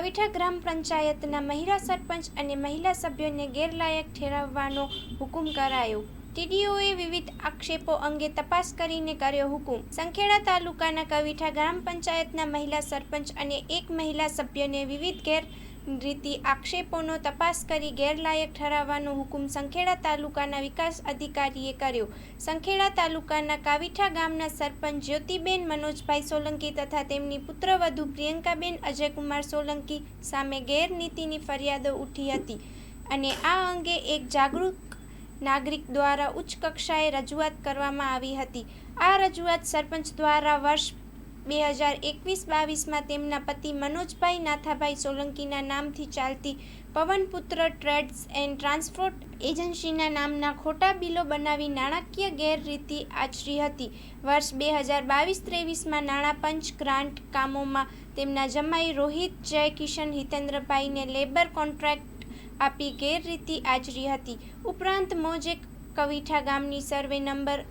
કવિઠા ગ્રામ પંચાયતના મહિલા સરપંચ અને મહિલા સભ્યોને ગેરલાયક ઠેરવવાનો હુકુમ કરાયો. ટીડીઓએ વિવિધ આક્ષેપો અંગે તપાસ કરીને કર્યો હુકુમ. સંખેડા તાલુકાના કવિઠા ગ્રામ પંચાયતના મહિલા સરપંચ અને એક મહિલા સભ્યને વિવિધ ગેરરીતિ આક્ષેપોનો તપાસ કરી ગેરલાયક ઠરાવવાનો હુકુમ સંખેડા તાલુકાના વિકાસ અધિકારીએ કર્યો. સંખેડા તાલુકાના કાવીઠા ગામના સરપંચ જ્યોતિબેન મનોજભાઈ સોલંકી તથા તેમની પુત્રવધુ પ્રિયંકાબેન અજયકુમાર સોલંકી સામે ગેરનીતિની ફરિયાદો ઉઠી હતી અને આ અંગે એક જાગૃત નાગરિક દ્વારા ઉચ્ચ કક્ષાએ રજૂઆત કરવામાં આવી હતી. આ રજૂઆત સરપંચ દ્વારા વર્ષ બે હજાર એકવીસ બાવીસમાં તેમના પતિ મનોજભાઈ નાથાભાઈ સોલંકીના નામથી ચાલતી પવનપુત્ર ટ્રેડ્સ એન્ડ ટ્રાન્સપોર્ટ એજન્સીના નામના ખોટા બિલો બનાવી નાણાકીય ગેરરીતિ આચરી હતી. વર્ષ બે હજાર બાવીસ ત્રેવીસમાં નાણાં પંચ ગ્રાન્ટ કામોમાં તેમના જમાઈ રોહિત જયકિશન હિતેન્દ્રભાઈને લેબર કોન્ટ્રાક્ટ આપી ગેરરીતિ આચરી હતી. ઉપરાંત મોજે કવિઠા ગામની સર્વે નંબર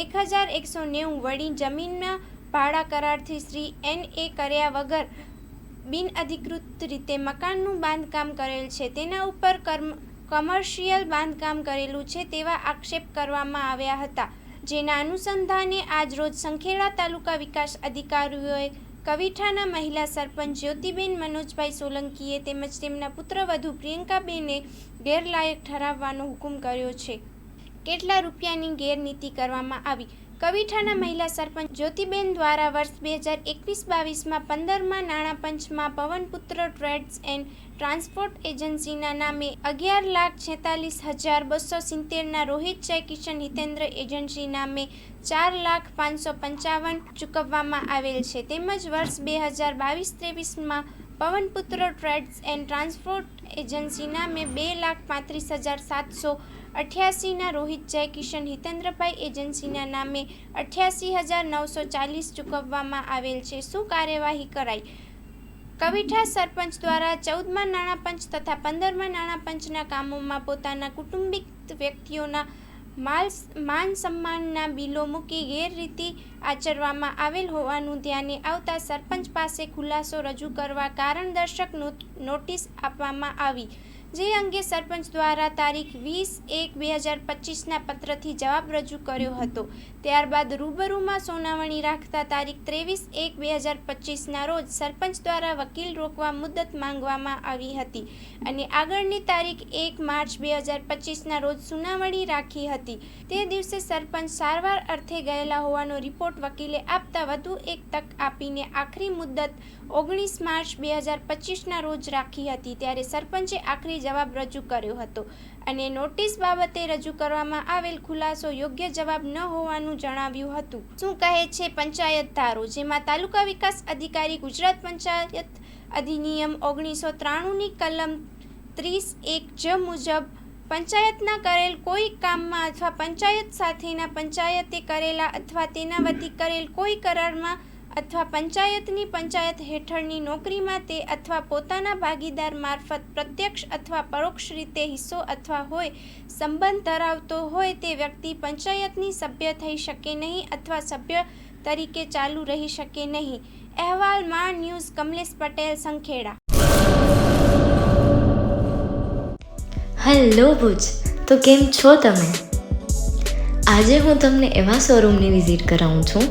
એક હજાર એકસો નેવું વળી જમીનના ભાડા કરારથી શ્રી એન એ કર્યા વગર બિનઅધિકૃત રીતે મકાનનું બાંધકામ કરેલ છે. તેના ઉપર કમર્શિયલ બાંધકામ કરેલું છે તેવા આક્ષેપ કરવામાં આવ્યા હતા. જેના અનુસંધાને આજરોજ સંખેડા તાલુકા વિકાસ અધિકારીઓએ કવિઠાના મહિલા સરપંચ જ્યોતિબેન મનોજભાઈ સોલંકીએ તેમજ તેમના પુત્રવધુ પ્રિયંકાબેને ગેરલાયક ઠરાવવાનો હુકમ કર્યો છે. કેટલા રૂપિયાની ગેરનીતિ કરવામાં આવી? કવિઠાના મહિલા સરપંચ જ્યોતિબેન દ્વારા વર્ષ બે હજાર એકવીસ બાવીસમાં પંદરમાં નાણાં પંચમાં પવનપુત્ર ટ્રેડ્સ એન્ડ ટ્રાન્સપોર્ટ એજન્સીના નામે અગિયાર લાખ છેતાલીસ હજાર બસો સિત્તેરના રોહિત જય કિશન હિતેન્દ્ર એજન્સી નામે ચાર લાખ પાંચસો પંચાવન ચૂકવવામાં આવેલ છે. તેમજ વર્ષ બે હજાર બાવીસ ત્રેવીસમાં Pavanputra trades and transport agency નામે બે લાખ પાંત્રીસ હજાર સાતસો અઠ્યાસીના રોહિત જય કિશન હિતેન્દ્રભાઈ એજન્સીના નામે અઠ્યાસી હજાર નવસો ચાલીસ ચૂકવવામાં આવેલ છે. શું કાર્યવાહી કરાઈ? કવિઠા સરપંચ દ્વારા ચૌદમાં નાણાં પંચ તથા પંદરમાં નાણાં પંચના કામોમાં પોતાના કુટુંબિક વ્યક્તિઓના માલ માન સન્માનના બિલો મૂકી ગેરરીતિ આચરવામાં આવેલ હોવાનું ધ્યાને આવતા સરપંચ પાસે ખુલાસો રજૂ કરવા કારણદર્શક નોટ- નોટિસ આપવામાં આવી. જે અંગે સરપંચ દ્વારા તારીખ વીસ એક બે હજાર પચીસના પત્રથી જવાબ રજૂ કર્યો હતો. ત્યારબાદ રૂબરૂમાં સોનાવણી રાખતા તારીખ ત્રેવીસ એક બે હજાર પચીસના રોજ સરપંચ દ્વારા વકીલ રોકવા મુદત માંગવામાં આવી હતી અને આગળની તારીખ એક માર્ચ બે હજાર પચીસના રોજ સુનાવણી રાખી હતી. તે દિવસે સરપંચ સારવાર અર્થે ગયેલા હોવાનો રિપોર્ટ વકીલે આપતા વધુ એક તક આપીને આખરી મુદત ઓગણીસ માર્ચ બે હજાર પચીસના રોજ રાખી હતી. ત્યારે સરપંચે આખરી જવાબ રજૂ કર્યો હતો. અને નોટિસ બાબતે રજૂ કરવામાં આવેલ ખુલાસો યોગ્ય જવાબ ન હોવાનું જણાવ્યું હતું. શું કહે છે પંચાયત ધારો, જેમાં તાલુકા વિકાસ અધિકારી ગુજરાત પંચાયત અધિનિયમ ઓગણીસો ત્રાણુંની કલમ ત્રીસ એક જ મુજબ પંચાયતના કરેલ કોઈ કામમાં અથવા પંચાયત સાથેના પંચાયતે કરેલા અથવા તેના વતી કરેલ કોઈ કરારમાં અથવા પંચાયતની પંચાયત હેઠળની નોકરીમાં તે અથવા પોતાના ભાગીદાર મારફત પ્રત્યક્ષ અથવા પરોક્ષ રીતે હિસ્સો અથવા હોય, સંબંધ ધરાવતો હોય તે વ્યક્તિ પંચાયતની સભ્ય થઈ શકે નહીં અથવા સભ્ય તરીકે ચાલુ રહી શકે નહીં. અહેવાલમાં ન્યૂઝ કમલેશ પટેલ, સંખેડા. હેલો ભુજ, તો કેમ છો તમે? આજે હું તમને એવા શોરૂમની વિઝિટ કરાવું છું